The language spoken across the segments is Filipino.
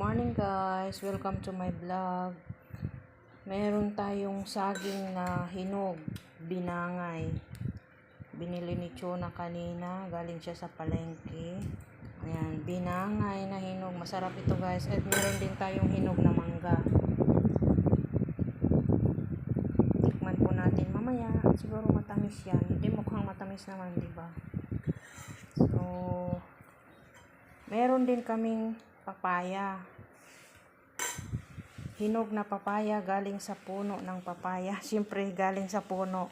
morning guys! Welcome to my vlog. Meron tayong saging na hinog, binangay. Binili ni Chona kanina, galing siya sa palengke. Ayan, binangay na hinog. Masarap ito guys. At meron din tayong hinog na mangga. Tikman po natin mamaya. Siguro matamis yan. Hindi mukhang matamis naman, di ba? So, meron din kaming papaya. Hinog na papaya galing sa puno ng papaya. Siyempre, galing sa puno.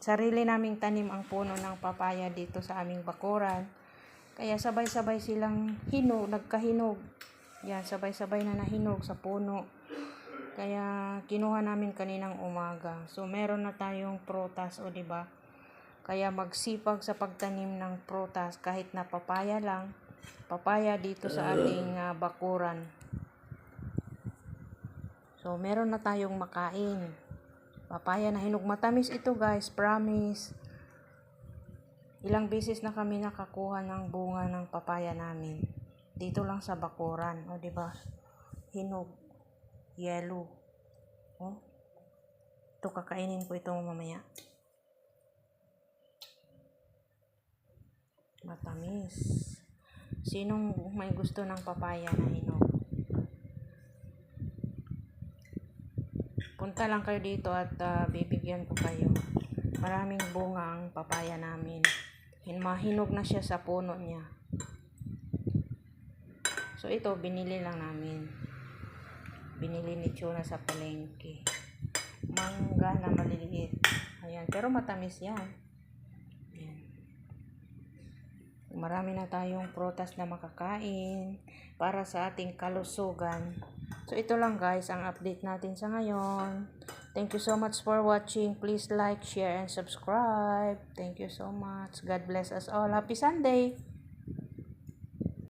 Sarili naming tanim ang puno ng papaya dito sa aming bakuran. Kaya sabay-sabay silang hinog, nagkahinog. Yan, sabay-sabay na nahinog sa puno. Kaya kinuha namin kaninang umaga. So meron na tayong prutas, o di ba? Kaya magsipag sa pagtanim ng prutas kahit na papaya lang. Papaya dito sa ating ah, bakuran. So meron na tayong makain. Papaya na hinog matamis ito guys, promise. Ilang beses na kami nakakuha ng bunga ng papaya namin. Dito lang sa bakuran, o di ba? Hinog, yellow. Oh. Ito kakainin ko ito mamaya. Matamis. Sinong may gusto ng papaya na hinog? Punta lang kayo dito at ah, bibigyan ko kayo. Maraming bunga ang papaya namin. Hin- Mahinog na siya sa puno niya. So ito, binili lang namin. Binili ni Chona sa palengke. Mangga na maliliit. Ayan, pero matamis yan. Ayan. Marami na tayong prutas na makakain para sa ating kalusugan. So ito lang guys ang update natin sa ngayon. Thank you so much for watching. Please like, share, and subscribe. Thank you so much. God bless us all. Happy Sunday!